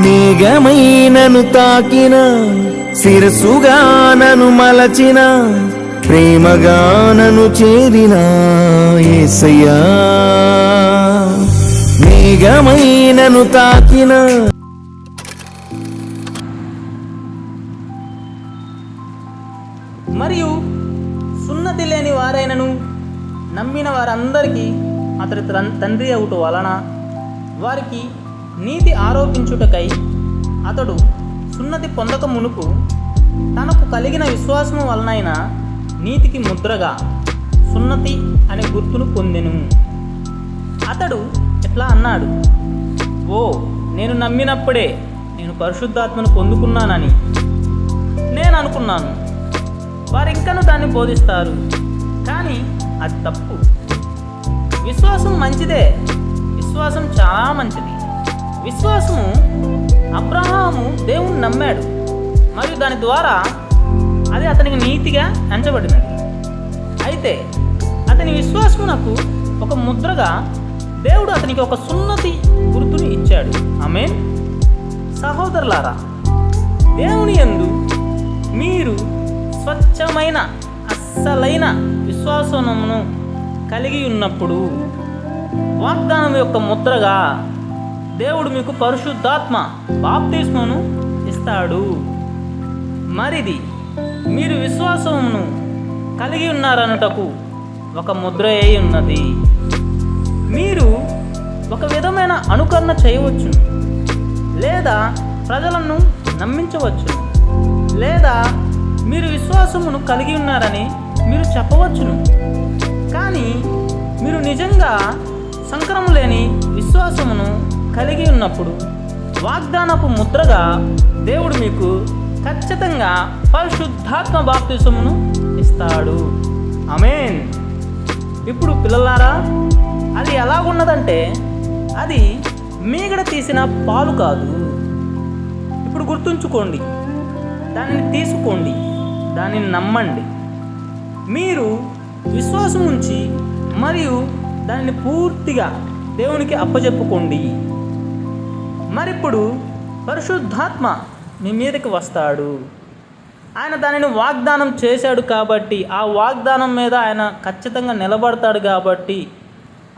మేఘమైనను తాకిన శిరసుగా నను మలచిన ప్రేమగా నను చేరిన ఏసయ్యా. మేఘమైనను తాకిన. మరియు సున్నతి లేని వారైనను నమ్మిన వారందరికీ అతడి తండ్రి అవుట వలన వారికి నీతి ఆరోపించుటకై అతడు సున్నతి పొందక మునుపు తనకు కలిగిన విశ్వాసము వలనైన నీతికి ముద్రగా సున్నతి అనే గుర్తును పొందెను. అతడు ఎట్లా అన్నాడు? ఓ నేను నమ్మినప్పుడే నేను పరిశుద్ధాత్మను పొందుకున్నానని నేను అనుకున్నాను వారు ఇంకను దాన్ని బోధిస్తారు కానీ అది తప్పు. విశ్వాసం మంచిదే విశ్వాసం చాలా మంచిది. విశ్వాసము అబ్రహాము దేవుణ్ణి నమ్మాడు. మరియు దాని ద్వారా అది అతనికి నీతిగా ఎంచబడినది. అయితే అతని విశ్వాసమునకు ఒక ముద్రగా దేవుడు అతనికి ఒక సున్నతి గుర్తుని ఇచ్చాడు. ఆమె సహోదరులారా దేవుని యందు మీరు స్వచ్ఛమైన అస్సలైన విశ్వాసమును కలిగి ఉన్నప్పుడు వాగ్దానం యొక్క ముద్రగా దేవుడు మీకు పరిశుద్ధాత్మ బాప్తిస్మను ఇస్తాడు. మరిది మీరు విశ్వాసమును కలిగి ఉన్నారనుటకు ఒక ముద్ర అయి ఉన్నది. మీరు ఒక విధమైన అనుకరణ చేయవచ్చు లేదా ప్రజలను నమ్మించవచ్చు లేదా మీరు విశ్వాసమును కలిగి ఉన్నారని మీరు చెప్పవచ్చును. కానీ మీరు నిజంగా సంక్రమం లేని విశ్వాసమును కలిగి ఉన్నప్పుడు వాగ్దానపు ముద్రగా దేవుడు మీకు ఖచ్చితంగా పరిశుద్ధాత్మ బాప్తిసమును ఇస్తాడు. అమేన్ ఇప్పుడు పిల్లలారా అది ఎలాగున్నదంటే అది మీగడ తీసిన పాలు కాదు. ఇప్పుడు గుర్తుంచుకోండి దానిని తీసుకోండి దానిని నమ్మండి. మీరు విశ్వాసం ఉంచి మరియు దాన్ని పూర్తిగా దేవునికి అప్పచెప్పుకోండి మరిప్పుడు పరిశుద్ధాత్మ మీ మీదకి వస్తాడు. ఆయన దానిని వాగ్దానం చేశాడు కాబట్టి ఆ వాగ్దానం మీద ఆయన ఖచ్చితంగా నిలబడతాడు కాబట్టి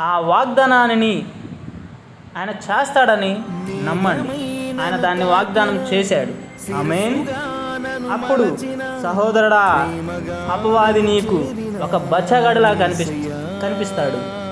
ఆ వాగ్దానాన్ని ఆయన చేస్తాడని నమ్మండి. ఆయన దాన్ని వాగ్దానం చేశాడు. ఆమె అప్పుడు సహోదరుడా అపవాది నీకు ఒక బచ్చగడలా కనిపి కనిపిస్తాడు.